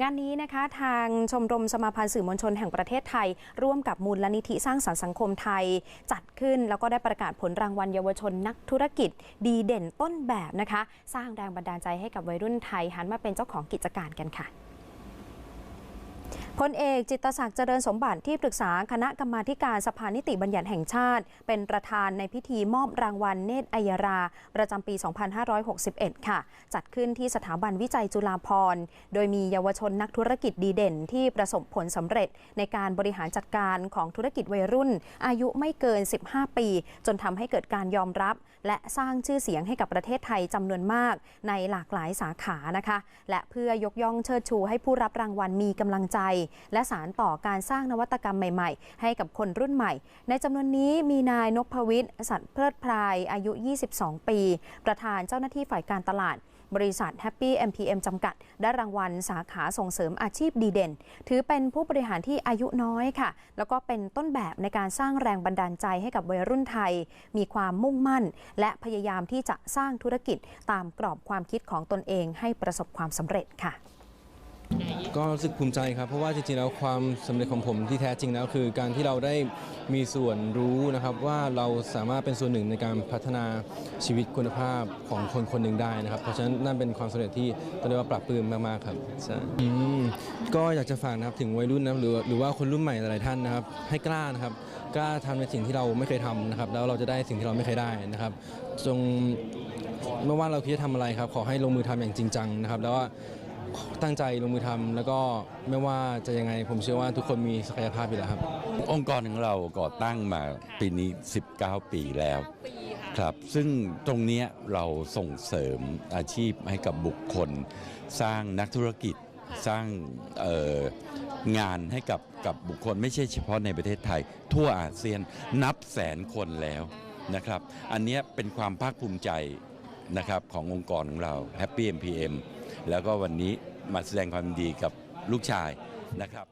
งานนี้นะคะทางชมรมสมาพันธ์สื่อมวลชนแห่งประเทศไทย ร่วมกับมูลนิธิสร้างสรรค์สังคมไทย จัดขึ้นแล้วก็ได้ประกาศผลรางวัลเยาวชนนักธุรกิจ ดีเด่นต้นแบบนะคะ สร้างแรงบันดาลใจให้กับวัยรุ่นไทยหันมาเป็นเจ้าของกิจการกันค่ะ พลเอกจิตศักดิ์เจริญสมบัติที่ปรึกษาคณะกรรมาการสภานิติบัญญัติแห่งชาติ เป็นประธานในพิธีมอบรางวัลเนตรอัยรา ประจำปี 2561 ค่ะ จัดขึ้นที่สถาบันวิจัยจุฬาภรณ์โดยมีเยาวชนนักธุรกิจดีเด่น ที่ประสบผลสำเร็จในการบริหารจัดการของธุรกิจวัยรุ่น อายุไม่เกิน 15 ปี จนทำให้เกิดการยอมรับ และสร้างชื่อเสียงให้กับประเทศไทยจำนวนมาก ในหลากหลายสาขานะคะ และเพื่อยกย่องเชิดชูให้ผู้รับรางวัลมีกำลังใจและสารต่อการสร้างนวัตกรรมใหม่ๆ ให้กับคนรุ่นใหม่ ในจำนวนนี้มีนายนพวิทย์สัตว์เพลิดพลายอายุ 22 ปี ประธานเจ้าหน้าที่ฝ่ายการตลาดบริษัท Happy MPM จำกัด ได้รางวัลสาขาส่งเสริมอาชีพดีเด่น ถือเป็นผู้บริหารที่อายุน้อยค่ะ แล้วก็เป็นต้นแบบในการสร้างแรงบันดาลใจให้กับวัยรุ่นไทย มีความมุ่งมั่น และพยายามที่จะสร้างธุรกิจตามกรอบความคิดของตนเองให้ประสบความสำเร็จค่ะ ก็รู้สึกภูมิใจครับ เพราะว่าจริงๆแล้วความสำเร็จของผมที่แท้จริงแล้ว คือการที่เราได้มีส่วนรู้นะครับว่าเราสามารถเป็นส่วนหนึ่งในการพัฒนาชีวิตคุณภาพของคนคนหนึ่งได้นะครับ เพราะฉะนั้นนั่นเป็นความสำเร็จที่ต้องเรียกว่าปรับปลื้มมากๆครับใช่อืมก็อยากจะฝากนะครับถึงวัยรุ่นนะครับหรือหรือว่าคนรุ่นใหม่หลายๆท่านนะครับ ให้กล้านะครับกล้าทำในสิ่งที่เราไม่เคยทำนะครับแล้วเราจะได้สิ่งที่เราไม่เคยได้นะครับ จงไม่ว่าเราคิดจะทำอะไรครับ ขอให้ลงมือทำอย่างจริงจังนะครับ แล้วว่า ตั้งใจลงมือทำแล้วก็ไม่ว่าจะยังไงผมเชื่อว่าทุกคนมีศักยภาพอยู่แล้วครับ องค์กรของเราก่อตั้งมาปีนี้ 19 ปีแล้วครับ ซึ่งตรงเนี้ยเราส่งเสริมอาชีพให้กับบุคคล สร้างนักธุรกิจสร้างเอ่องานให้กับกับบุคคลไม่ใช่เฉพาะในประเทศไทย ทั่วอาเซียนนับแสนคนแล้วนะครับ อันเนี้ยเป็นความภาคภูมิใจนะครับขององค์กรของเรา Happy MPM แล้วก็วันนี้มาแสดงความดีกับลูกชายนะครับ